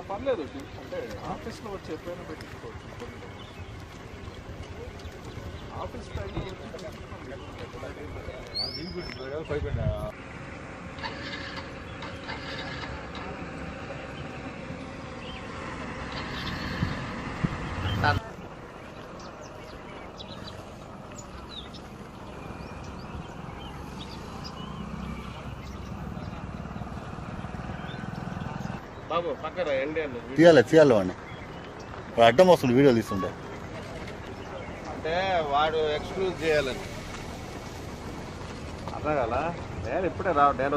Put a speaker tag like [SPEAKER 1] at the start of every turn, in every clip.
[SPEAKER 1] పర్లేదు అంటే ఆఫీస్లో వచ్చి ఎప్పుడైనా పెట్టించుకోవచ్చు ఆఫీస్ టైంలో
[SPEAKER 2] తీయాలి తీయాలి వాడిని. వాడు అడ్డం వస్తుంది వీడియో తీస్తుండే.
[SPEAKER 3] అంటే వాడు ఎక్స్క్లూజ్ చేయాలని.
[SPEAKER 1] అర్థం కదా నేను ఇప్పుడే రా నేను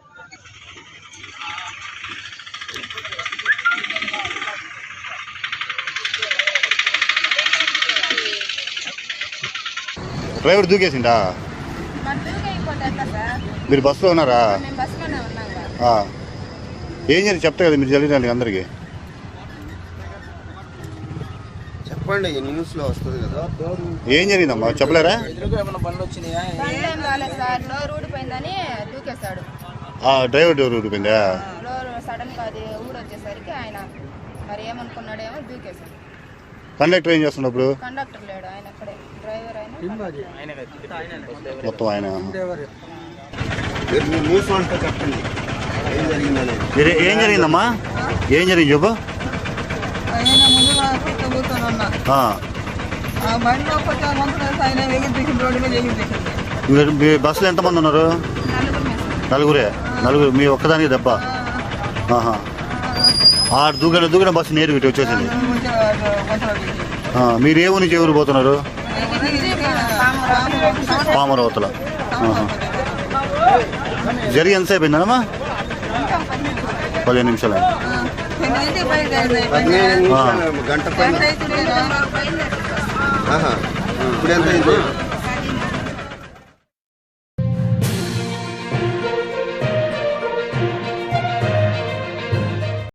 [SPEAKER 2] డ్రైవర్ దూకేసిండా? మీరు బస్సులో ఉన్నారా. ఏం జరిగి చెప్తా కదా మీరు జరిగిన అందరికి.
[SPEAKER 3] చెప్పండి న్యూస్లో వస్తుంది కదా.
[SPEAKER 2] ఏం జరిగిందమ్మా? చెప్పలేరా? డ్రైవర్ డోర్ ఊడిపోయిందా?
[SPEAKER 4] డోర్ సడన్గా అది ఊరు వచ్చేసరికి ఆయన మరి ఏమనుకున్నాడేమో దూకేశాడు.
[SPEAKER 2] కండక్టర్ ఏం చేస్తున్నప్పుడు
[SPEAKER 4] కండక్టర్ లేడు ఆయన అక్కడే.
[SPEAKER 2] మొత్తం ఆయన.
[SPEAKER 3] ఏం జరిగిందని
[SPEAKER 2] మీరు ఏం జరిగిందమ్మా? ఏం జరిగింది చెప్పు. బస్సులో ఎంతమంది ఉన్నారు?
[SPEAKER 4] నలుగురు
[SPEAKER 2] నలుగురే? మీ ఒక్కదానికి దెబ్బ? ఆహా. ఆ దూకన దూకన బస్సు నేరు ఇటు వచ్చేసింది. ఆ, మీరు ఏ ఊరి నుంచి ఎవరు పోతున్నారు? పామరవతల. జరిగి ఎంతసేపు అయిందమ్మా
[SPEAKER 3] పదిహేను నిమిషాలు గంట పైన. ఆహా. ఇప్పుడు ఎంత అయింది?